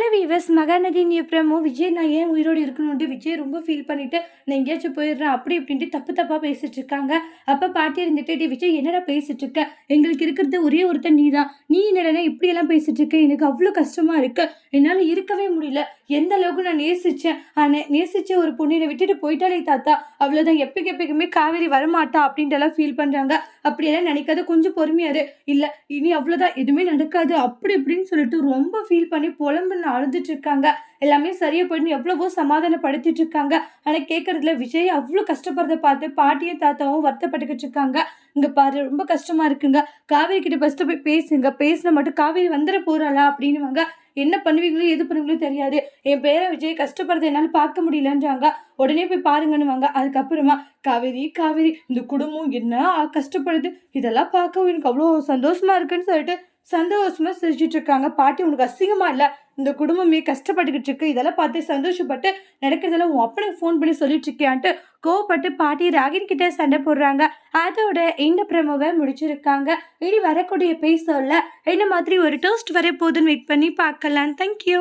Hello viewers மகாநதியின் அப்புறமோ விஜய் நான் ஏன் உயிரோடு இருக்கணும்ட்டு விஜய் ரொம்ப ஃபீல் பண்ணிட்டு நான் எங்கேயாச்சும் போயிடுறேன் அப்படி இப்படின்ட்டு தப்பு தப்பாக பேசிட்டு இருக்காங்க. அப்போ பாட்டி இருந்துட்டு விஜய் என்னடா பேசிட்டு இருக்க? எங்களுக்கு இருக்கிறது ஒரே ஒருத்தன் நீ தான் நீ என்னடா இப்படியெல்லாம் பேசிட்டு இருக்க? எனக்கு அவ்வளோ கஷ்டமா இருக்கு. என்னால் இருக்கவே முடியல. எந்த அளவுக்கு நான் நேசிச்சேன்? ஆனால் நேசிச்ச ஒரு பொண்ணு விட்டுட்டு போயிட்டாலே தாத்தா. அவ்வளோதான் எப்பக்கு எப்பக்குமே காவேரி வரமாட்டா அப்படின்ட்டு எல்லாம் ஃபீல் பண்ணுறாங்க அப்படியெல்லாம் நினைக்காத கொஞ்சம் பொறுமையாரு இல்லை இனி அவ்வளோதான் எதுவுமே நடக்காது. அப்படி இப்படின்னு சொல்லிட்டு ரொம்ப ஃபீல் பண்ணி புலம்புன்னு அழுதுட்டு இருக்காங்க. எல்லாமே சரியா போயிடும் எவ்வளவோ சமாதானப்படுத்திட்டு இருக்காங்க. ஆனால் கேட்கறதுல விஜய் அவ்வளோ கஷ்டப்படுறத பார்த்து பாட்டியும் தாத்தாவும் வருத்தப்பட்டுக்கிட்டு இருக்காங்க. இங்க பாரு ரொம்ப கஷ்டமா இருக்குங்க. காவேரி கிட்ட ஃபர்ஸ்ட் போய் பேசுங்க. பேசின மட்டும் காவேரி வந்துட போறாளா அப்படின்னுவாங்க. என்ன பண்ணுவீங்களோ எது பண்ணுவீங்களோ தெரியாது. என் பேரை விஜய் கஷ்டப்படுறத என்னால் பார்க்க முடியலன்றாங்க. உடனே போய் பாருங்கன்னுவாங்க. அதுக்கப்புறமா காவேரி காவேரி இந்த குடும்பம் என்ன கஷ்டப்படுது? இதெல்லாம் பார்க்கவும் எனக்கு அவ்வளோ சந்தோஷமா இருக்குன்னு சொல்லிட்டு சந்தோஷமா சிரிச்சிட்டு இருக்காங்க பாட்டி உனக்கு அசிங்கமா இல்லை? இந்த குடும்பமே கஷ்டப்பட்டுக்கிட்டு இருக்கு இதெல்லாம் பார்த்து சந்தோஷப்பட்டு நடக்கிறதெல்லாம் உன் அப்பனுக்கு ஃபோன் பண்ணி சொல்லிட்டு இருக்கியான்ட்டு கோவப்பட்டு பாட்டி ராகின் கிட்ட சண்டை போடுறாங்க. அதோட இந்த ப்ரமோவை முடிச்சிருக்காங்க. இனி வரக்கூடிய பேசல என்ன மாதிரி ஒரு டோஸ்ட் வர போதுன்னு வெயிட் பண்ணி பார்க்கலாம். தேங்க்யூ